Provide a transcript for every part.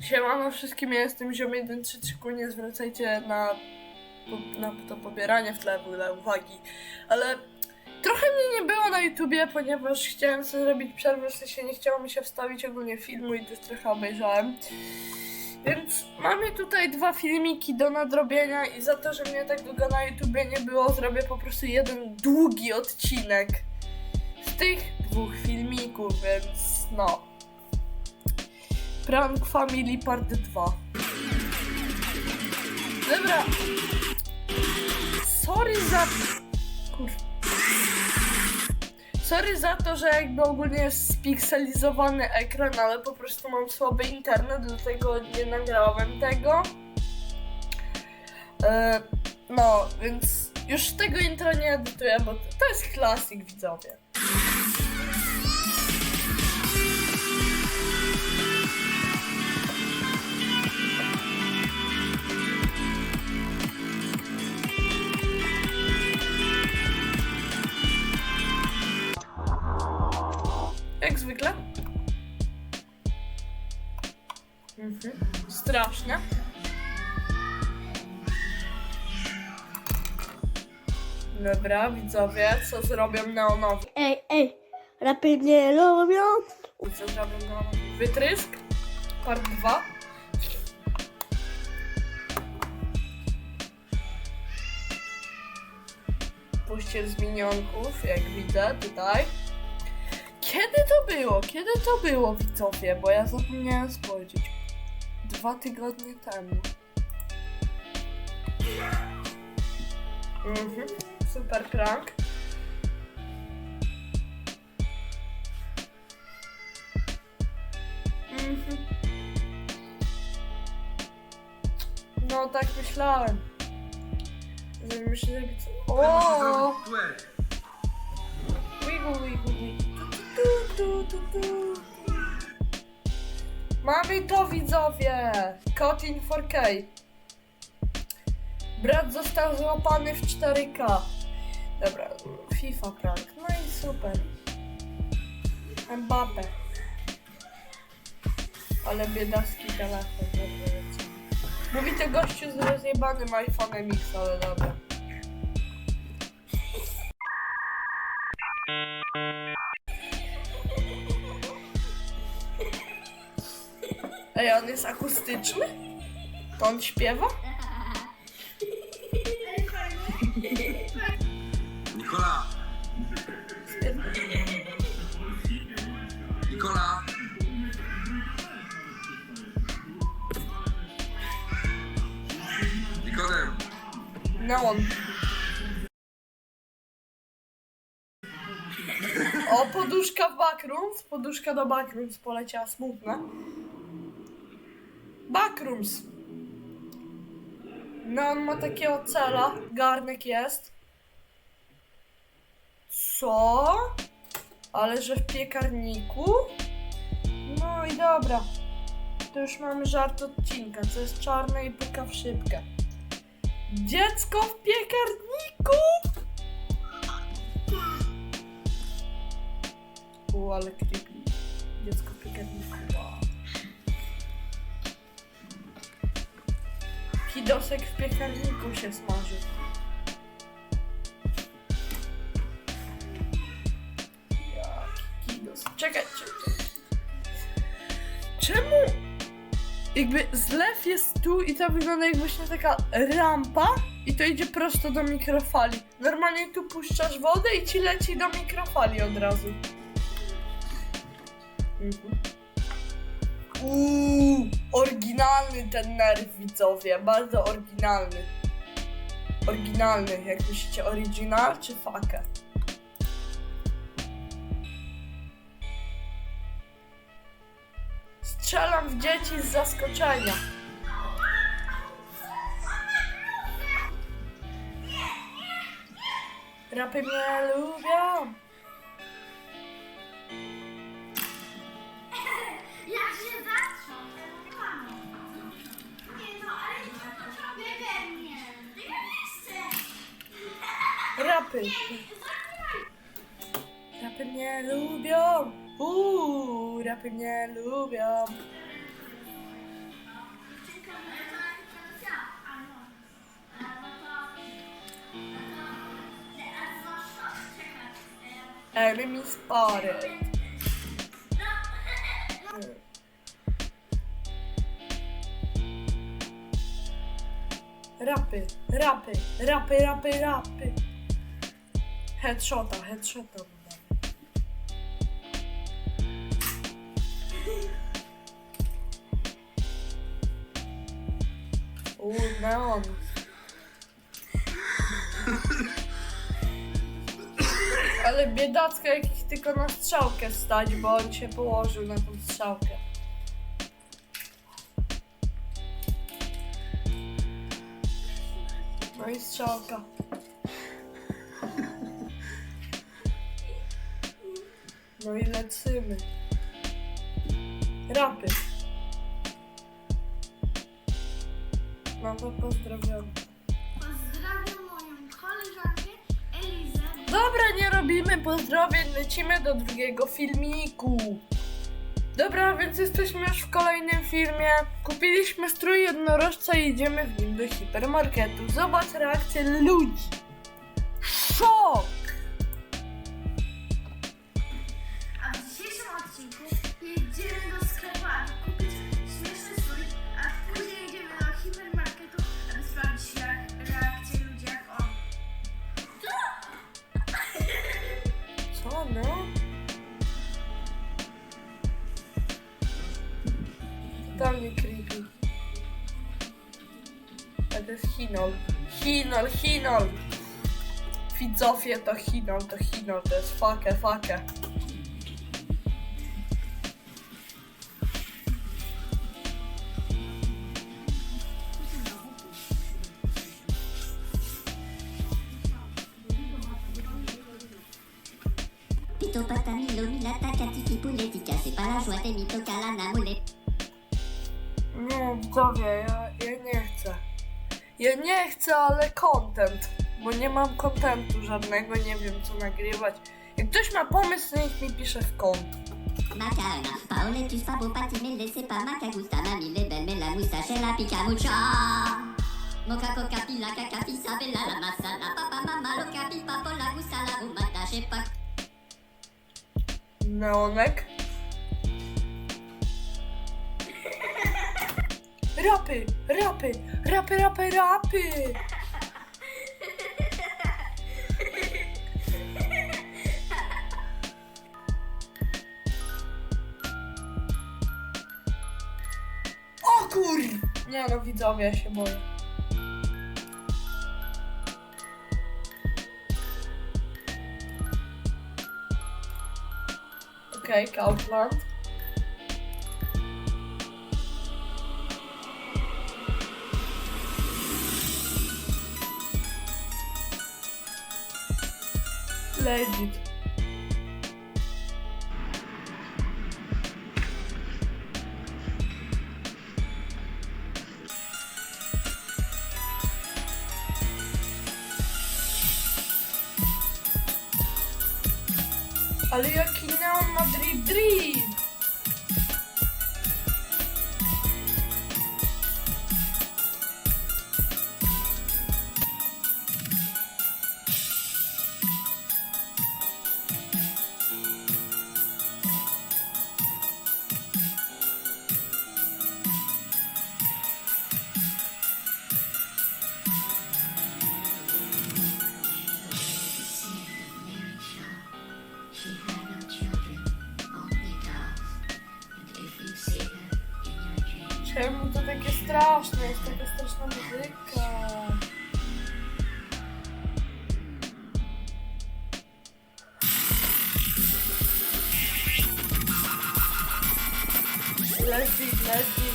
Siemano wszystkim, ja jestem Ziom 133, nie zwracajcie na, na to pobieranie w tle w ogóle uwagi, ale trochę mnie nie było na YouTubie, ponieważ chciałem sobie zrobić przerwę, w sensie nie chciało mi się wstawić ogólnie filmu i też trochę obejrzałem. Więc mamy tutaj dwa filmiki do nadrobienia i za to, że mnie tak długo na YouTubie nie było, zrobię po prostu jeden długi odcinek z tych dwóch filmików, więc no. Prank Family Part 2. Dobra. Sorry za... Kur... Sorry za to, że jakby ogólnie jest spikselizowany ekran, ale po prostu mam słaby internet, do tego nie nagrałem tego. E, no, więc już tego intro nie edytuję, bo to jest klasik widzowie. Jak zwykle. Mhm. Straszne. Dobra, widzowie, co zrobią neonowi? Ej, ej, rapy nie lubią. Co zrobią neonowi? Wytrysk? Part 2. Puściel z minionków, jak widzę tutaj. Kiedy to było? Kiedy to było, widzowie? Bo ja zapomniałem spojrzeć. Dwa tygodnie temu. Mhm. Super prank. Mhm. No tak myślałem. Że myślę, że... O! Mamy to widzowie! Kotin 4K. Brat został złapany w 4K. Dobra, FIFA prank. No i super. Mbappe. Ale biedacki telefon. Mówi to gościu z rozjebanym iPhone'em X, ale dobra. Ej, on jest akustyczny? To on śpiewa? Nikola! Nikola! Nikodem! No on. O, poduszka w backrooms. Poduszka do backrooms poleciała smutna. Backrooms. No, on ma takiego cela. Garnek jest. Co? Ale że w piekarniku? No i dobra. To już mamy żart odcinka, co jest czarne i pyka w szybkę. Dziecko w piekarniku! U, ale creepy. Dziecko w piekarniku. Wow. Kidosek w piekarniku się smaży. Jaki kidos. Czekaj, czekaj. Czemu jakby zlew jest tu i to wygląda jak właśnie taka rampa i to idzie prosto do mikrofali. Normalnie tu puszczasz wodę i ci leci do mikrofali od razu. Mhm. Uuu, oryginalny ten nerw widzowie, bardzo oryginalny. Oryginalny, jak myślicie, original czy fakę? Strzelam w dzieci z zaskoczenia. Rapy mnie lubią. Rapid. Rapid mnie lubią. Uuu, rapy mnie lubią. Ej, mi spory. Rapy, rapy, rapy, rapy, rapy. Headshota, headshota. Uuu, neon. Ale biedacka tylko na strzałkę wstać, bo on się położył na tą strzałkę. No i strzałka. No i lecimy. Rapy. To pozdrawiam. Pozdrawiam moją koleżankę Elizę. Dobra, nie robimy pozdrowień, lecimy do drugiego filmiku. Dobra, więc jesteśmy już w kolejnym filmie. Kupiliśmy strój jednorożca i idziemy w nim do hipermarketu. Zobacz reakcję ludzi. Szok! Widzowie to Chinol, to Chinol, to jest fakę, fakę. Pito patami lomila takatifi puletika, c'est pas la joie mito kalana mule. Nie, widzowie, ja, ja nie chcę. Ja nie chcę, ale content. Bo nie mam kontentu żadnego, nie wiem co nagrywać. Jak ktoś ma pomysł, niech mi pisze w kont. Macarena, paole tu fabo pati me laissez pas ma cagusta, mami les belles mais la moustache la pica mucha. Moka coca pila caca fisa bella la masala, papa mama lo capi papo la gusta la. Neonek. Rapy, rapy, rapy, rapy, rapy. O kur... Nie no, widzowie, ja się boję. Okej, okay, Kaufland. Legit. Ale jaki neon ma Czemu to takie straszne? Jest taka straszna muzyka. Leslie, Leslie.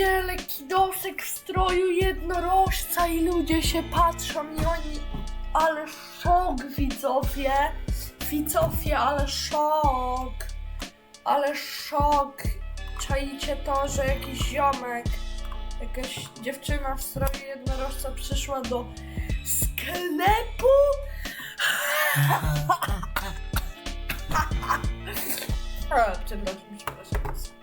Pierdzielę kidosek w stroju jednorożca i ludzie się patrzą i oni... Ale szok widzowie! Widzowie, ale szok! Ale szok! Czaicie to, że jakiś ziomek, jakaś dziewczyna w stroju jednorożca przyszła do sklepu? Przepraszam, przepraszam.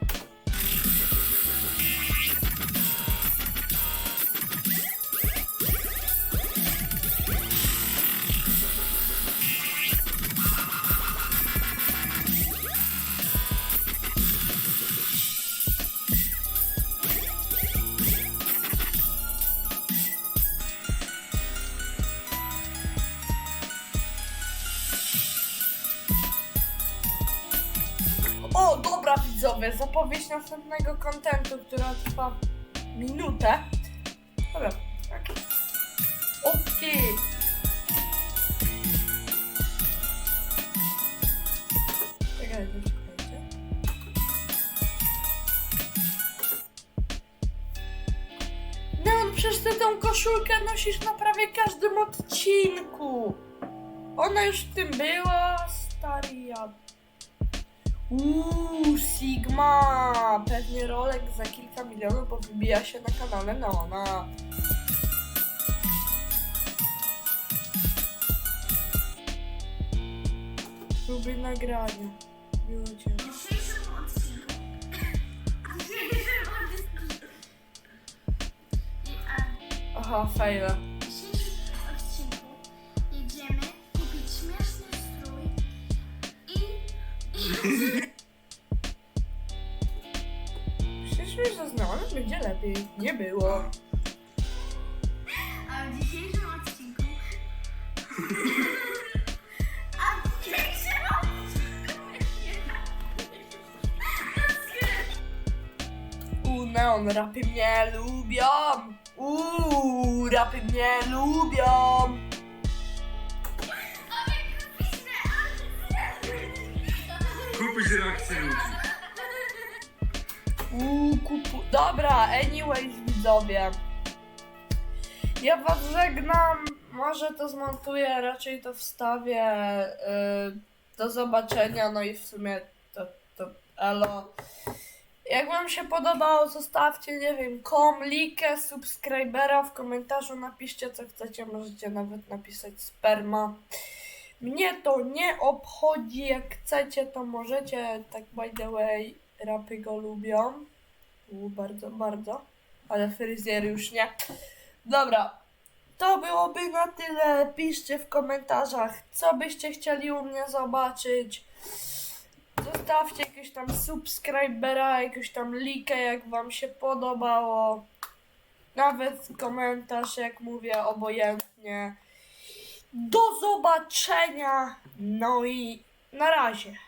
Widzowie, zapowiedź następnego kontentu, która trwa minutę. Dobra, tak. Okej. Czekajcie. Neon, przecież ty tą koszulkę nosisz na prawie każdym odcinku. Ona już w tym była, stary ja. Uuu, Sigma! Pewnie rolek za kilka milionów, bo wybija się na kanale Neona. Próby nagrania. I, a, Aha, fejle. Przecież już że z Neonem będzie lepiej. Nie było. a w dzisiejszym odcinku. A w dzisiejszym odcinku. Uuu, Neon, rapy mnie lubią! Uuu, rapy mnie lubią! Kupić reakcję ludzi. Uuu, kupu... Dobra, anyways, widzowie. Ja was żegnam. Może to zmontuję, raczej to wstawię. Yy, do zobaczenia, no i w sumie to, to elo. Jak wam się podobało, zostawcie, nie wiem, komlikę, subskrybera w komentarzu, napiszcie co chcecie, możecie nawet napisać sperma. Mnie to nie obchodzi, jak chcecie, to możecie, tak by the way, rapy go lubią. U, bardzo, bardzo. Ale fryzjery już nie. Dobra. To byłoby na tyle. Piszcie w komentarzach, co byście chcieli u mnie zobaczyć. Zostawcie jakiegoś tam subskrybera, jakąś tam likę, jak wam się podobało. Nawet komentarz, jak mówię, obojętnie. Do zobaczenia. No i na razie.